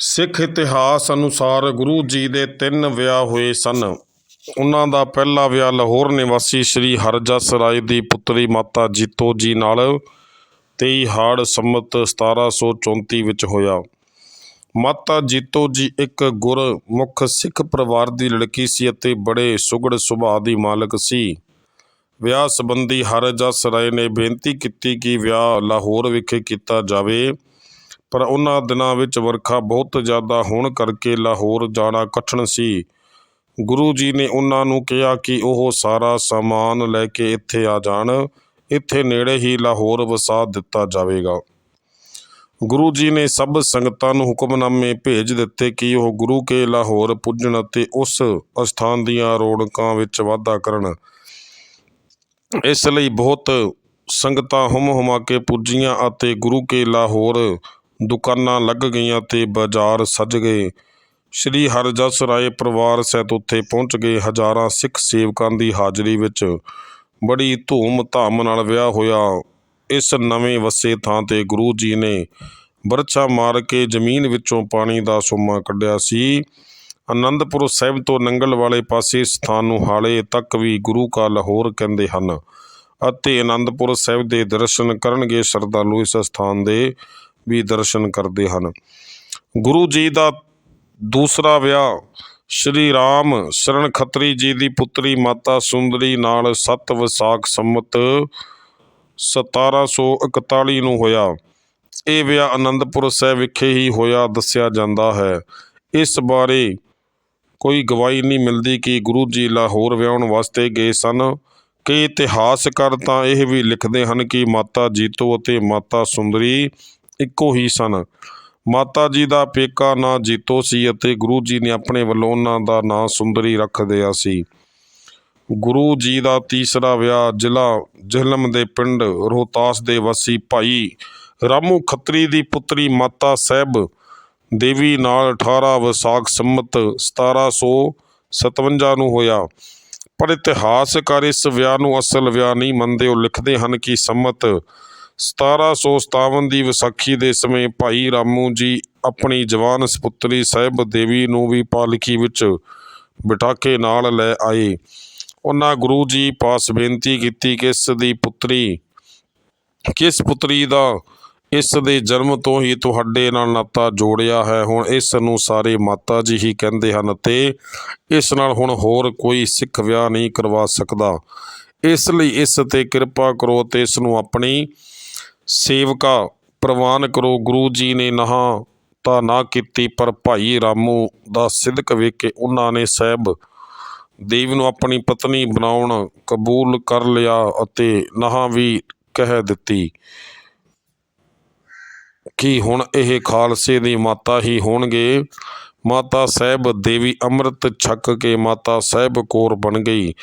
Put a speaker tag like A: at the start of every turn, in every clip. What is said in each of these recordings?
A: ਸਿੱਖ ਇਤਿਹਾਸ ਅਨੁਸਾਰ ਗੁਰੂ ਜੀ ਦੇ ਤਿੰਨ ਵਿਆਹ ਹੋਏ ਸਨ। ਉਹਨਾਂ ਦਾ ਪਹਿਲਾ ਵਿਆਹ ਲਾਹੌਰ ਨਿਵਾਸੀ ਸ੍ਰੀ ਹਰਜਸ ਰਾਏ ਦੀ ਪੁੱਤਰੀ ਮਾਤਾ ਜੀਤੋ ਜੀ ਨਾਲ 23 ਹਾੜ ਸੰਮਤ 1734 ਵਿੱਚ ਹੋਇਆ। ਮਾਤਾ ਜੀਤੋ ਜੀ ਇੱਕ ਗੁਰਮੁਖ ਸਿੱਖ ਪਰਿਵਾਰ ਦੀ ਲੜਕੀ ਸੀ ਅਤੇ ਬੜੇ ਸੁਗੜ ਸੁਭਾਅ ਦੀ ਮਾਲਕ ਸੀ। ਵਿਆਹ ਸੰਬੰਧੀ ਹਰਜਸ ਰਾਏ ਨੇ ਬੇਨਤੀ ਕੀਤੀ ਕਿ ਵਿਆਹ ਲਾਹੌਰ ਵਿਖੇ ਕੀਤਾ ਜਾਵੇ। ਪਰ ਉਹਨਾਂ ਦਿਨਾਂ ਵਿੱਚ ਵਰਖਾ ਬਹੁਤ ਜ਼ਿਆਦਾ ਹੋਣ ਕਰਕੇ ਲਾਹੌਰ ਜਾਣਾ ਕਠਿਨ ਸੀ। ਗੁਰੂ ਜੀ ਨੇ ਉਹਨਾਂ ਨੂੰ ਕਿਹਾ ਕਿ ਉਹ ਸਾਰਾ ਸਾਮਾਨ ਲੈ ਕੇ ਇੱਥੇ ਆ ਜਾਣ। ਇੱਥੇ ਨੇੜੇ ਹੀ ਲਾਹੌਰ ਵਸਾ ਦਿੱਤਾ ਜਾਵੇਗਾ। ਗੁਰੂ ਜੀ ਨੇ ਸਭ ਸੰਗਤਾਂ ਨੂੰ ਹੁਕਮਨਾਮੇ ਭੇਜ ਦਿੱਤੇ ਕਿ ਉਹ ਗੁਰੂ ਕੇ ਲਾਹੌਰ ਪੁੱਜਣ ਅਤੇ ਉਸ ਅਸਥਾਨ ਦੀਆਂ ਰੌਣਕਾਂ ਵਿੱਚ ਵਾਧਾ ਕਰਨ। ਇਸ ਲਈ ਬਹੁਤ ਸੰਗਤਾਂ ਹੁਮ ਹੁਮਾ ਕੇ ਪੁੱਜੀਆਂ ਅਤੇ ਗੁਰੂ ਕੇ ਲਾਹੌਰ ਦੁਕਾਨਾਂ ਲੱਗ ਗਈਆਂ ਤੇ ਬਾਜ਼ਾਰ ਸੱਜ ਗਏ। ਸ੍ਰੀ ਹਰਜਸ ਰਾਏ ਪਰਿਵਾਰ ਸਹਿਤ ਉੱਥੇ ਪਹੁੰਚ ਗਏ ਹਜ਼ਾਰਾਂ ਸਿੱਖ ਸੇਵਕਾਂ ਦੀ ਹਾਜ਼ਰੀ ਵਿੱਚ। ਬੜੀ ਧੂਮ ਧਾਮ ਨਾਲ ਵਿਆਹ ਹੋਇਆ। ਇਸ ਨਵੇਂ ਵਸੇ ਥਾਂ ਤੇ ਗੁਰੂ ਜੀ ਨੇ ਬਰਛਾ ਮਾਰ ਕੇ ਜ਼ਮੀਨ ਵਿੱਚੋਂ ਪਾਣੀ ਦਾ ਸੋਮਾ ਕੱਢਿਆ ਸੀ। ਆਨੰਦਪੁਰ ਸਾਹਿਬ ਤੋਂ ਨੰਗਲ ਵਾਲੇ ਪਾਸੇ ਸਥਾਨ ਨੂੰ ਹਾਲੇ ਤੱਕ ਵੀ ਗੁਰੂ ਕਾ ਲਾਹੌਰ ਕਹਿੰਦੇ ਹਨ ਅਤੇ ਆਨੰਦਪੁਰ ਸਾਹਿਬ ਦੇ ਦਰਸ਼ਨ ਕਰਨਗੇ ਸ਼ਰਧਾਲੂ ਇਸ ਸਥਾਨ ਦੇ। ਵੀ ਦਰਸ਼ਨ ਕਰਦੇ ਹਨ। ਗੁਰੂ ਜੀ ਦਾ ਦੂਸਰਾ ਵਿਆਹ ਸ਼੍ਰੀ ਰਾਮ ਸ਼ਰਨ ਖੱਤਰੀ ਜੀ ਦੀ ਪੁੱਤਰੀ ਮਾਤਾ ਸੁੰਦਰੀ ਨਾਲ 7 ਵਿਸਾਖ ਸੰਮਤ 1741 ਨੂੰ ਹੋਇਆ। ਇਹ ਵਿਆਹ ਆਨੰਦਪੁਰ ਸਾਹਿਬ ਵਿਖੇ ਹੀ ਹੋਇਆ ਦੱਸਿਆ ਜਾਂਦਾ ਹੈ। ਇਸ ਬਾਰੇ ਕੋਈ ਗਵਾਹੀ ਨਹੀਂ ਮਿਲਦੀ ਕਿ ਗੁਰੂ ਜੀ ਲਾਹੌਰ ਵਿਆਹਣ ਵਾਸਤੇ ਗਏ ਸਨ। ਕਈ ਇਤਿਹਾਸਕਾਰ ਤਾਂ ਇਹ ਵੀ ਲਿਖਦੇ ਹਨ ਕਿ ਮਾਤਾ ਜੀਤੋ ਅਤੇ ਮਾਤਾ ਸੁੰਦਰੀ ਇੱਕੋ ਹੀ ਸਨ। ਮਾਤਾ ਜੀ ਦਾ ਪੇਕਾ ਨਾਂ ਜੀਤੋ ਸੀ ਅਤੇ ਗੁਰੂ ਜੀ ਨੇ ਆਪਣੇ ਵੱਲੋਂ ਉਹਨਾਂ ਦਾ ਨਾਂ ਸੁੰਦਰੀ ਰੱਖ ਦਿਆ ਸੀ। ਗੁਰੂ ਜੀ ਦਾ ਤੀਸਰਾ ਵਿਆਹ ਜ਼ਿਲ੍ਹਾ ਜਹਲਮ ਦੇ ਪਿੰਡ ਰੋਹਤਾਸ ਦੇ ਵਾਸੀ ਭਾਈ ਰਾਮੂ ਖੱਤਰੀ ਦੀ ਪੁੱਤਰੀ ਮਾਤਾ ਸਾਹਿਬ ਦੇਵੀ ਨਾਲ 18 ਵਿਸਾਖ ਸੰਮਤ 1757 ਨੂੰ ਹੋਇਆ। ਪਰ ਇਤਿਹਾਸਕਾਰ ਇਸ ਵਿਆਹ ਨੂੰ ਅਸਲ ਵਿਆਹ ਨਹੀਂ ਮੰਨਦੇ ਉਹ ਲਿਖਦੇ ਹਨ ਕਿ ਸੰਮਤ 1757 ਦੀ ਵਿਸਾਖੀ ਦੇ ਸਮੇਂ ਭਾਈ ਰਾਮੂ ਜੀ ਆਪਣੀ ਜਵਾਨ ਸਪੁੱਤਰੀ ਸਾਹਿਬ ਦੇਵੀ ਨੂੰ ਵੀ ਪਾਲਕੀ ਵਿੱਚ ਬਿਠਾ ਕੇ ਨਾਲ ਲੈ ਆਏ। ਉਹਨਾਂ ਗੁਰੂ ਜੀ ਪਾਸ ਬੇਨਤੀ ਕੀਤੀ ਕਿ ਇਸ ਦੀ ਪੁੱਤਰੀ, ਕਿਸ ਪੁੱਤਰੀ ਦਾ ਇਸ ਦੇ ਜਨਮ ਤੋਂ ਹੀ ਤੁਹਾਡੇ ਨਾਲ ਨਾਤਾ ਜੋੜਿਆ ਹੈ, ਹੁਣ ਇਸ ਨੂੰ ਸਾਰੇ ਮਾਤਾ ਜੀ ਹੀ ਕਹਿੰਦੇ ਹਨ ਤੇ ਇਸ ਨਾਲ ਹੁਣ ਹੋਰ ਕੋਈ ਸਿੱਖ ਵਿਆਹ ਨਹੀਂ ਕਰਵਾ ਸਕਦਾ। ਇਸ ਲਈ ਇਸ ਤੇ ਕਿਰਪਾ ਕਰੋ ਤੇ ਇਸ ਨੂੰ ਆਪਣੀ ਸੇਵਕਾ ਪ੍ਰਵਾਨ ਕਰੋ, ਗੁਰੂ ਜੀ ਨੇ ਨਹਾ ਤਾਂ ਨਾ ਕੀਤੀ, ਪਰ ਭਾਈ ਰਾਮੂ ਦਾ ਸਿਦਕ ਵੇਖ ਕੇ ਉਹਨਾਂ ਨੇ ਸਾਹਿਬ ਦੇਵ ਨੂੰ ਆਪਣੀ ਪਤਨੀ ਬਣਾਉਣ ਕਬੂਲ ਕਰ ਲਿਆ ਅਤੇ ਨਹਾ ਵੀ ਕਹਿ ਦਿੱਤੀ ਕਿ ਹੁਣ ਇਹ ਖਾਲਸੇ ਦੀ ਮਾਤਾ ਹੀ ਹੋਣਗੇ। ਮਾਤਾ ਸਾਹਿਬ ਦੇਵੀ ਅੰਮ੍ਰਿਤ ਛਕ ਕੇ ਮਾਤਾ ਸਾਹਿਬ ਕੌਰ ਬਣ ਗਈ।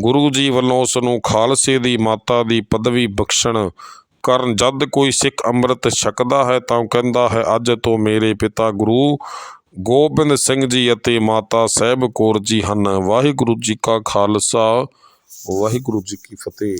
A: ਗੁਰੂ ਜੀ ਵੱਲੋਂ ਉਸ ਨੂੰ ਖਾਲਸੇ ਦੀ ਮਾਤਾ ਦੀ ਪਦਵੀ ਬਖਸ਼ਣ ਕਰਨ। ਜਦ ਕੋਈ ਸਿੱਖ ਅੰਮ੍ਰਿਤ ਛਕਦਾ ਹੈ ਤਾਂ ਉਹ ਕਹਿੰਦਾ ਹੈ, ਅੱਜ ਤੋਂ ਮੇਰੇ ਪਿਤਾ ਗੁਰੂ ਗੋਬਿੰਦ ਸਿੰਘ ਜੀ ਅਤੇ ਮਾਤਾ ਸਾਹਿਬ ਕੌਰ ਜੀ ਹਨ। ਵਾਹਿਗੁਰੂ ਜੀ ਕਾ ਖਾਲਸਾ, ਵਾਹਿਗੁਰੂ ਜੀ ਕੀ ਫਤਿਹ।